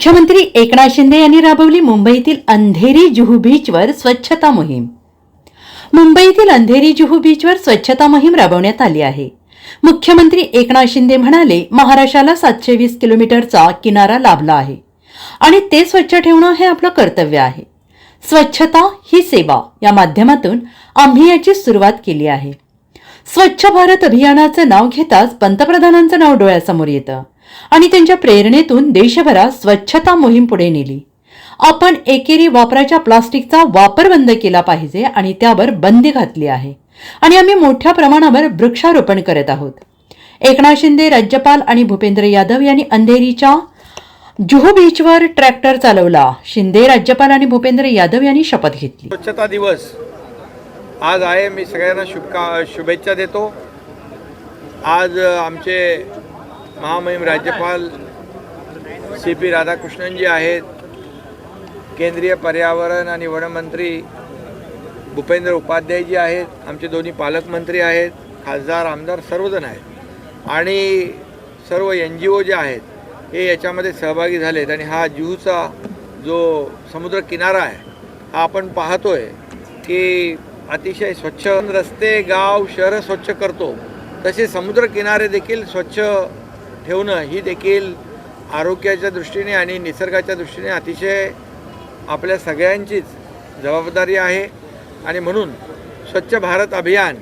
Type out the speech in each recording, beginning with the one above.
मुख्यमंत्री एकनाथ शिंदे यांनी राबवली मुंबईतील अंधेरी जुहू बीचवर स्वच्छता मोहीम. मुंबईतील अंधेरी जुहू बीचवर स्वच्छता मोहीम राबवण्यात आली आहे. मुख्यमंत्री एकनाथ शिंदे म्हणाले महाराष्ट्राला सातशे वीस किलोमीटरचा किनारा लाभला आहे आणि ते स्वच्छ ठेवणं हे आपलं कर्तव्य आहे. स्वच्छता ही सेवा या माध्यमातून आम्ही याची सुरुवात केली आहे. स्वच्छ भारत अभियानाचं नाव घेताच पंतप्रधानांचं नाव डोळ्यासमोर येतं. आणि त्यांच्या प्रेरणेतून देशभरात स्वच्छता मोहीम पुढे नेली. आपण एकेरी वापराच्या प्लास्टिकचा वापर बंद केला पाहिजे आणि त्यावर बंदी घातली आहे. आणि आम्ही मोठ्या प्रमाणावर वृक्षारोपण करत आहोत. एकनाथ शिंदे राज्यपाल आणि भूपेंद्र यादव यांनी अंधेरीच्या जुहू बीचवर ट्रॅक्टर चालवला. शिंदे राज्यपाल आणि भूपेंद्र यादव यांनी शपथ घेतली. स्वच्छता दिवस. आज आहे. मी सगळ्यांना शुभका शुभेच्छा देतो. आज आमचे महामहिम राज्यपाल सी पी राधाकृष्णनजी आहेत. केंद्रीय पर्यावरण आणि वनमंत्री भूपेंद्र उपाध्यायजी आहेत. आमचे दोन्ही पालकमंत्री आहेत. खासदार आमदार सर्वजण आहेत. आणि सर्व एन जी ओ जे आहेत हे याच्यामध्ये सहभागी झालेत आणि हा जुहूचा जो समुद्र किनारा आहे हा आपण पाहतोय की अतिशय स्वच्छ रस्ते गाव शहरं स्वच्छ करतो. तसे समुद्र किनारे देखील स्वच्छ ठेवणं ही देखील आरोग्याच्या दृष्टीने आणि निसर्गाच्या दृष्टीने अतिशय आपल्या सगळ्यांचीच जबाबदारी आहे. आणि म्हणून स्वच्छ भारत अभियान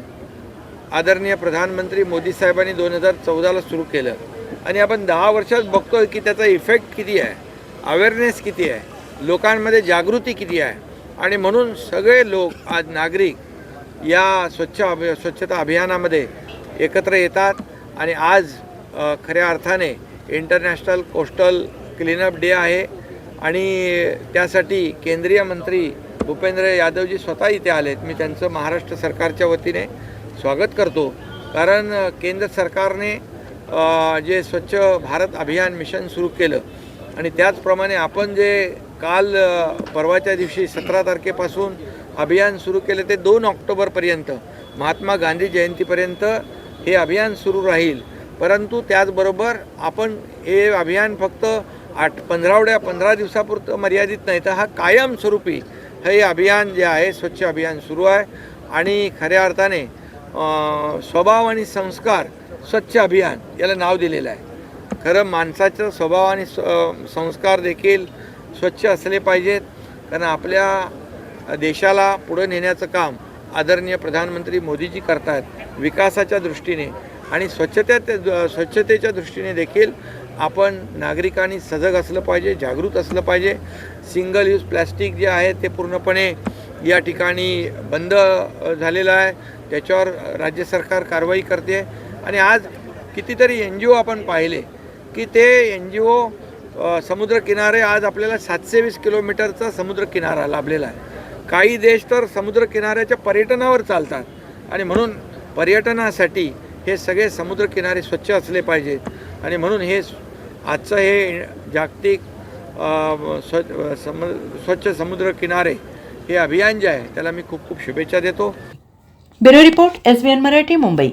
आदरणीय प्रधानमंत्री मोदी साहेबांनी दोन हजार चौदाला सुरू केलं. आणि आपण दहा वर्षात बघतोय की त्याचा इफेक्ट किती आहे? अवेअरनेस किती आहे? लोकांमध्ये जागृती किती आहे? आणि म्हणून सगळे लोक आज नागरिक या स्वच्छ अभि स्वच्छता अभियानामध्ये एकत्र येतात. आणि आज खऱ्या अर्थाने इंटरनॅशनल कोस्टल क्लीनअप डे आहे आणि त्यासाठी केंद्रीय मंत्री भूपेंद्र यादवजी स्वतः इथे आलेत. मी त्यांचं महाराष्ट्र सरकारच्या वतीने स्वागत करतो. कारण केंद्र सरकारने जे स्वच्छ भारत अभियान मिशन सुरू केलं आणि त्याचप्रमाणे आपण जे काल परवाच्या दिवशी सतरा तारखेपासून अभियान सुरू केले ते दोन ऑक्टोबरपर्यंत महात्मा गांधी जयंतीपर्यंत हे अभियान सुरू राहील. परंतु त्याचबरोबर आपण हे अभियान फक्त आठ पंधरावड्या पंधरा दिवसापुरतं मर्यादित नाही तर हा कायमस्वरूपी हे अभियान जे आहे स्वच्छ अभियान सुरू आहे. आणि खऱ्या अर्थाने स्वभाव आणि संस्कार स्वच्छ अभियान याला नाव दिलेलं आहे. खरं माणसाचं स्वभाव आणि स- संस्कार देखील स्वच्छ असले पाहिजेत. कारण आपल्या देशाला पुढं नेण्याचं काम आदरणीय प्रधानमंत्री मोदीजी करतात विकासाच्या दृष्टीने. आणि स्वच्छत्या स्वच्छतेच्या दृष्टीने देखील आपण नागरिकांनी सजग असलं पाहिजे जागृत असलं पाहिजे. सिंगल यूज प्लॅस्टिक जे आहे ते पूर्णपणे या ठिकाणी बंद झालेलं आहे. त्याच्यावर राज्य सरकार कारवाई करते. आणि आज कितीतरी एन जी ओ आपण पाहिले की ते एन जी ओ समुद्रकिनारे आज आपल्याला सातशे वीस किलोमीटरचा समुद्रकिनारा लाभलेला आहे. काही देश तर समुद्रकिनाऱ्याच्या पर्यटनावर चालतात. आणि म्हणून पर्यटनासाठी हे सगळे समुद्रकिनारे स्वच्छ असले पाहिजेत आणि म्हणून हे आजचं हे जागतिक स्व सम स्वच्छ समुद्र किनारे हे अभियान जे आहे त्याला मी खूप खूप शुभेच्छा देतो. Bureau report S Marathi Mumbai.